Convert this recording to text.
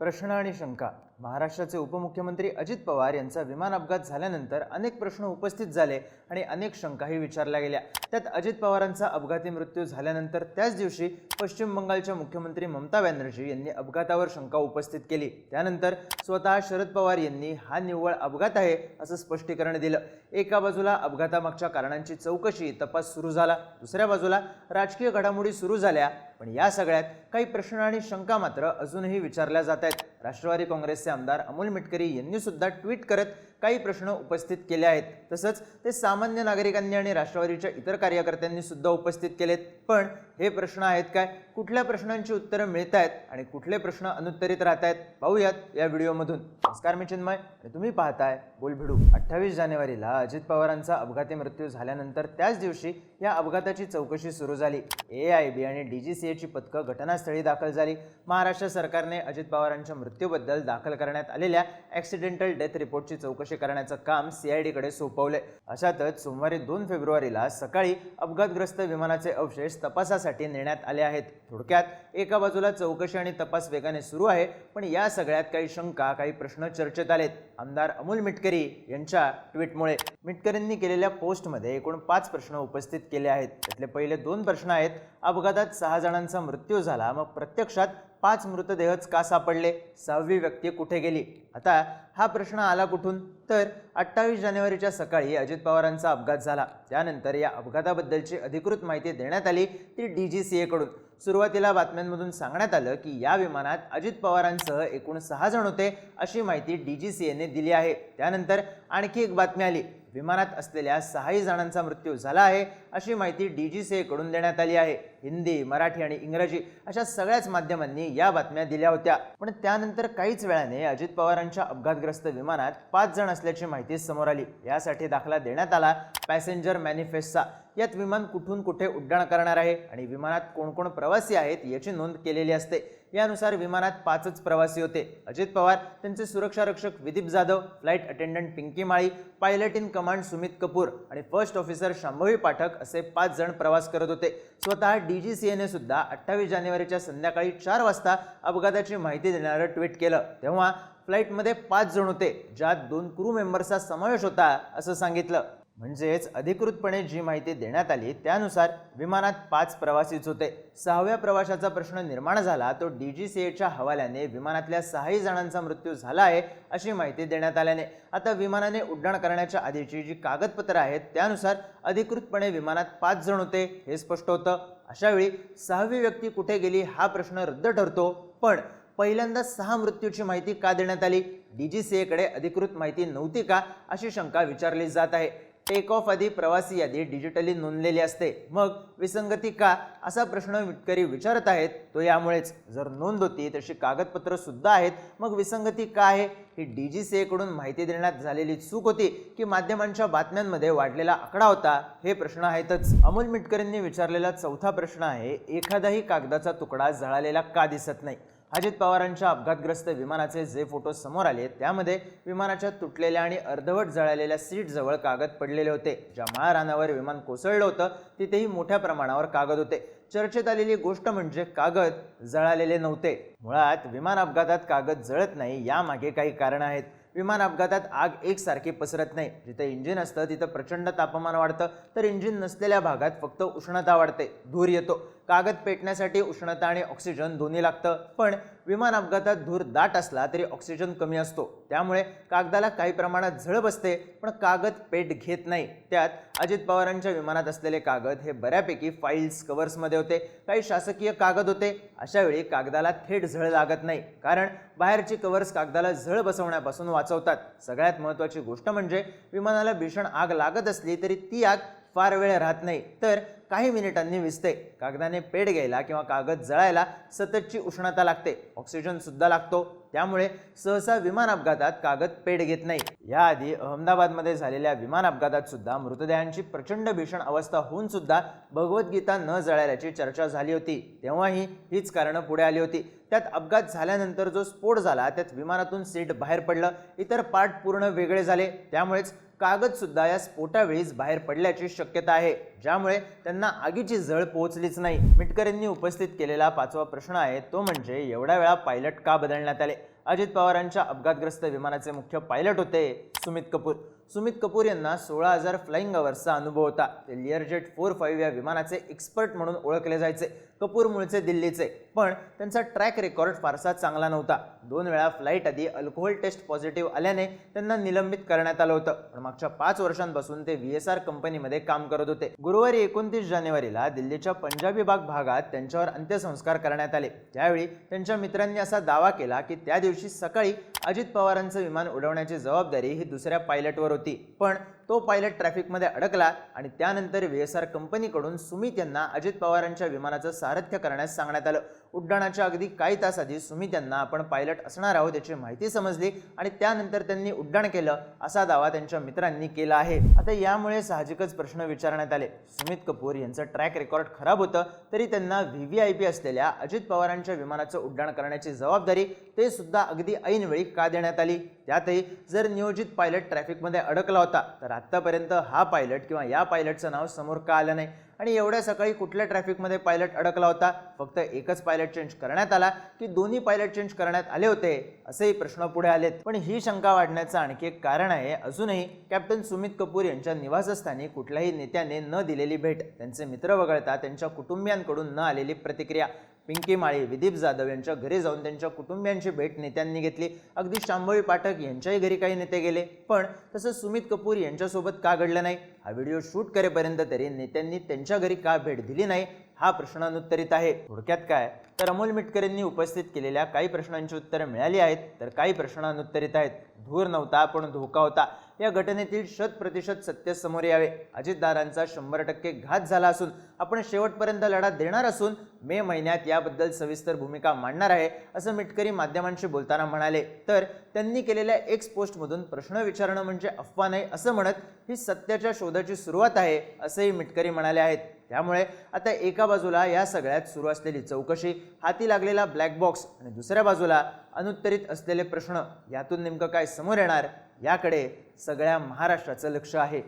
प्रश्न आणि शंका. महाराष्ट्राचे उपमुख्यमंत्री अजित पवार यांचा विमान अपघात झाल्यानंतर अनेक प्रश्न उपस्थित झाले आणि अनेक शंकाही विचारल्या गेल्या. त्यात अजित पवारांचा अपघाती मृत्यू झाल्यानंतर त्याच दिवशी पश्चिम बंगालच्या मुख्यमंत्री ममता बॅनर्जी यांनी अपघातावर शंका उपस्थित केली. त्यानंतर स्वतः शरद पवार यांनी हा निव्वळ अपघात आहे असं स्पष्टीकरण दिलं. एका बाजूला अपघातामागच्या कारणांची चौकशी तपास सुरू झाला. दुसऱ्या बाजूला राजकीय घडामोडी सुरू झाल्या. पण या सगळ्यात काही प्रश्न आणि शंका मात्र अजूनही विचारल्या जात आहेत. राष्ट्रवादी काँग्रेसचे आमदार अमोल मिटकरी यांनी सुद्धा ट्विट करत काही प्रश्न उपस्थित केले आहेत. तसंच ते सामान्य नागरिकांनी आणि राष्ट्रवादीच्या इतर कार्यकर्त्यांनी सुद्धा उपस्थित केलेत. पण हे प्रश्न आहेत काय? कुठल्या प्रश्नांची उत्तरं मिळत आहेत आणि कुठले प्रश्न अनुत्तरित राहत आहेत? पाहूयात या व्हिडिओमधून. नमस्कार मी चिन्मय. आणि तुम्ही पाहताय बोलभिडू. अठ्ठावीस जानेवारीला अजित पवारांचा अपघाती मृत्यू झाल्यानंतर त्याच दिवशी या अपघाताची चौकशी सुरू झाली. ए आय बी आणि डी जी सी एची पथकं घटनास्थळी दाखल झाली. महाराष्ट्र सरकारने अजित पवारांच्या मृत्यूबद्दल दाखल करण्यात आलेल्या ॲक्सिडेंटल डेथ रिपोर्टची चौकशी करण्याचं काम सीआयडीकडे सोपवले अशातच सोमवारी दोन फेब्रुवारीला सकाळी अपघातग्रस्त विमानाचे अवशेष तपासासाठी नेण्यात आले आहेत. थोडक्यात एका बाजूला चौकशी आणि तपास वेगाने सुरू आहे पण या सगळ्यात काही शंका काही प्रश्न चर्चेत आलेत. आमदार अमोल मिटकरी यांच्या ट्विटमुळे. मिटकरींनी केलेल्या पोस्टमध्ये एकूण पाच प्रश्न उपस्थित केले आहेत. त्यातले पहिले दोन प्रश्न आहेत अपघातात सहा जणांचा मृत्यू झाला मग प्रत्यक्षात पाच मृतदेहच का सापडले? सहावी व्यक्ती कुठे गेली? आता हा प्रश्न आला कुठून? तर अठ्ठावीस जानेवारीच्या सकाळी अजित पवारांचा अपघात झाला. त्यानंतर या अपघाताबद्दलची अधिकृत माहिती देण्यात आली ती डी जी सी एकडून सुरुवातीला बातम्यांमधून सांगण्यात आलं की या विमानात अजित पवारांसह एकूण सहा जण होते अशी माहिती डी जी सी एने दिली आहे. त्यानंतर आणखी एक बातमी आली. विमानात असलेल्या सहाही जणांचा मृत्यू झाला आहे अशी माहिती डी जी सी एकडून देण्यात आली आहे. हिंदी मराठी आणि इंग्रजी अशा सगळ्याच माध्यमांनी या बातम्या दिल्या होत्या. पण त्यानंतर काहीच वेळाने अजित पवारांच्या अपघातग्रस्त विमानात पाच जण असल्याची माहिती समोर आली. यासाठी दाखला देण्यात आला पॅसेंजर मॅनिफेस्टचा. यात विमान कुठून कुठे उड्डाण करणार आहे आणि विमानात कोण कोण प्रवासी आहेत याची नोंद केलेली असते. यानुसार विमानात पाचच प्रवासी होते. अजित पवार त्यांचे सुरक्षा रक्षक Vidip Jadhav flight attendant Pinky Mali pilot in command Sumit Kapoor आणि फर्स्ट ऑफिसर शांभवी पाठक असे पाच जण प्रवास करत होते. स्वतः डी जी सी एने सुद्धा अठ्ठावीस जानेवारीच्या संध्याकाळी चार वाजता अपघाताची माहिती देणारं ट्विट केलं. तेव्हा फ्लाईटमध्ये पाच जण होते ज्यात दोन क्रू मेंबर्सचा समावेश होता असं सांगितलं. म्हणजेच अधिकृतपणे जी माहिती देण्यात आली त्यानुसार विमानात पाच प्रवासीच होते. सहाव्या प्रवाशाचा प्रश्न निर्माण झाला तो डी जी सी एच्या हवाल्याने विमानातल्या सहाही जणांचा मृत्यू झाला आहे अशी माहिती देण्यात आल्याने. आता विमानाने उड्डाण करण्याच्या आधीची जी कागदपत्रं आहेत त्यानुसार अधिकृतपणे विमानात पाच जण होते हे स्पष्ट होतं. अशावेळी सहावी व्यक्ती कुठे गेली हा प्रश्न रद्द ठरतो. पण पहिल्यांदा सहा मृत्यूची माहिती का देण्यात आली? डी जी सी एकडे अधिकृत माहिती नव्हती का अशी शंका विचारली जात आहे. टेक ऑफ आधी प्रवासी यादी डिजिटली नोंदलेली असते. मग विसंगती का असा प्रश्न विटकरी विचारत आहेत. तो यामुळेच जर नोंद होती तशी कागदपत्र सुद्धा आहेत. मग विसंगती का आहे ही डी जी सी एकडून माहिती देण्यात झालेली चूक होती की माध्यमांच्या बातम्यांमध्ये वाढलेला आकडा होता? हे प्रश्न आहेतच. अमोल मिटकरींनी विचारलेला चौथा प्रश्न आहे एखादाही कागदाचा तुकडा जळालेला का दिसत नाही? अजित पवारांच्या अपघातग्रस्त विमानाचे जे फोटो समोर आले त्यामध्ये विमानाच्या तुटलेल्या आणि अर्धवट जळालेल्या सीटजवळ कागद पडलेले होते. ज्या माळरानावर विमान कोसळलं होतं तिथेही मोठ्या प्रमाणावर कागद होते. चर्चेत आलेली गोष्ट म्हणजे कागद जळालेले नव्हते. मुळात विमान अपघातात कागद जळत नाही यामागे काही कारणं आहेत. विमान अपघातात आग एकसारखी पसरत नाही. जिथे इंजिन असतं तिथं प्रचंड तापमान वाढतं. तर इंजिन नसलेल्या भागात फक्त उष्णता वाढते धूर येतो. कागद पेटण्यासाठी उष्णता आणि ऑक्सिजन दोन्ही लागतं. पण विमान अपघातात धूर दाट असला तरी ऑक्सिजन कमी असतो. त्यामुळे कागदाला काही प्रमाणात झळ बसते पण कागद पेट घेत नाही. त्यात अजित पवारांच्या विमानात असलेले कागद हे बऱ्यापैकी फाईल्स कवर्समध्ये होते. काही शासकीय कागद होते. अशा वेळी कागदाला थेट झळ लागत नाही. कारण बाहेरची कव्हर्स कागदाला झळ बसवण्यापासून वाचवतात. सगळ्यात महत्त्वाची गोष्ट म्हणजे विमानाला भीषण आग लागत असली तरी ती आग फार वेळ राहत नाही. तर काही मिनिटांनी विजते. कागदाने पेट घ्यायला किंवा कागद जळायला सततची उष्णता लागते. ऑक्सिजन सुद्धा लागतो. त्यामुळे सहसा विमान अपघातात कागद पेट घेत नाही. याआधी अहमदाबादमध्ये झालेल्या विमान अपघातात सुद्धा मृतदेहांची प्रचंड भीषण अवस्था होऊन सुद्धा भगवद्गीता न जळाल्याची चर्चा झाली होती. तेव्हाही हीच कारणं पुढे आली होती. त्यात अपघात झाल्यानंतर जो स्फोट झाला त्यात विमानातून सीट बाहेर पडलं. इतर पार्ट पूर्ण वेगळे झाले. त्यामुळेच कागदसुद्धा या स्फोटावेळीच बाहेर पडल्याची शक्यता आहे ज्यामुळे त्यांना आगीची झळ पोहोचलीच नाही. मिटकरेंनी उपस्थित केलेला पाचवा प्रश्न आहे तो म्हणजे एवढ्या वेळा पायलट का बदलण्यात आले? अजित पवारांच्या अपघातग्रस्त विमानाचे मुख्य पायलट होते. सुमित कपूर. सुमित कपूर यांना सोळा हजार फ्लाईंग अवर्सचा अनुभव होता. ते लिअरजेट फोर फाईव्ह या विमानाचे एक्सपर्ट म्हणून ओळखले जायचे. कपूर मूळचे दिल्लीचे. पण त्यांचा ट्रॅक रेकॉर्ड फारसा चांगला नव्हता. दोन वेळा फ्लाईट आधी अल्कोहोल टेस्ट पॉझिटिव्ह आल्याने त्यांना निलंबित करण्यात आलं होतं. पण मागच्या पाच वर्षांपासून ते व्ही एस आर कंपनीमध्ये काम करत होते. गुरुवारी एकोणतीस जानेवारीला दिल्लीच्या पंजाबी बाग भागात त्यांच्यावर अंत्यसंस्कार करण्यात आले. त्यावेळी त्यांच्या मित्रांनी असा दावा केला की त्या दिवशी सकाळी अजित पवारांचं विमान उडवण्याची जबाबदारी ही दुसऱ्या पायलटवर होती. पण तो पायलट ट्रॅफिकमध्ये अडकला आणि त्यानंतर व्ही एस आर कंपनीकडून सुमित यांना अजित पवारांच्या विमानाचं सारथ्य करण्यास सांगण्यात आलं. उड्डाणाच्या अगदी काही तास आधी सुमित यांना आपण पायलट असणार आहोत याची माहिती समजली आणि त्यानंतर त्यांनी उड्डाण केलं असा दावा त्यांच्या मित्रांनी केला आहे. आता यामुळे साहजिकच प्रश्न विचारण्यात आले. सुमित कपूर यांचं ट्रॅक रेकॉर्ड खराब होतं तरी त्यांना व्ही व्ही आय पी असलेल्या अजित पवारांच्या विमानाचं उड्डाण करण्याची जबाबदारी ते सुद्धा अगदी ऐनवेळी का देण्यात आली? त्यातही जर नियोजित पायलट ट्रॅफिकमध्ये अडकला होता तर आत्तापर्यंत हा पायलट किंवा या पायलटचं नाव समोर का आलं नाही? आणि एवढ्या सकाळी कुठल्या ट्रॅफिकमध्ये पायलट अडकला होता? फक्त एकच पायलट चेंज करण्यात आला की दोन्ही पायलट चेंज करण्यात आले होते असेही प्रश्न पुढे आलेत. पण ही शंका वाढण्याचं आणखी एक कारण आहे. अजूनही कॅप्टन सुमित कपूर यांच्या निवासस्थानी कुठल्याही नेत्याने न दिलेली भेट त्यांचे मित्र वगळता त्यांच्या कुटुंबियांकडून न आलेली प्रतिक्रिया. पिंकी माळी विदीप जाधव यांच्या घरी जाऊन त्यांच्या कुटुंबियांची भेट नेत्यांनी घेतली. अगदी शांभवी पाठक यांच्याही घरी काही नेते गेले. पण तसं सुमित कपूर यांच्यासोबत का घडलं नाही? हा व्हिडिओ शूट करेपर्यंत तरी नेत्यांनी त्यांच्या घरी का भेट दिली नाही? हा प्रश्न अनुत्तरित आहे. थोडक्यात काय? तर अमोल मिटकर यांनी उपस्थित केलेल्या काही प्रश्नांची उत्तरं मिळाली आहेत. तर काही प्रश्न अनुत्तरित आहेत. धूर नव्हता पण धोका होता. या घटनेतील शत प्रतिशत सत्य समोर यावे. अजितदारांचा शंभर टक्के घात झाला असून आपण शेवटपर्यंत लढा देणार असून मे महिन्यात याबद्दल सविस्तर भूमिका मांडणार आहे असं मिटकरी माध्यमांशी बोलताना म्हणाले. तर त्यांनी केलेल्या एक्स पोस्टमधून प्रश्न विचारणं म्हणजे अफवा नाही असं म्हणत ही सत्याच्या शोधाची सुरुवात आहे असंही मिटकरी म्हणाले आहेत. त्यामुळे आता एका बाजूला या सगळ्यात सुरू असलेली चौकशी हाती लागलेला ब्लॅक बॉक्स आणि दुसऱ्या बाजूला अनुत्तरित असलेले प्रश्न यातून नेमकं काय समोर येणार? याकडे सगळ्या महाराष्ट्राचं लक्ष आहे.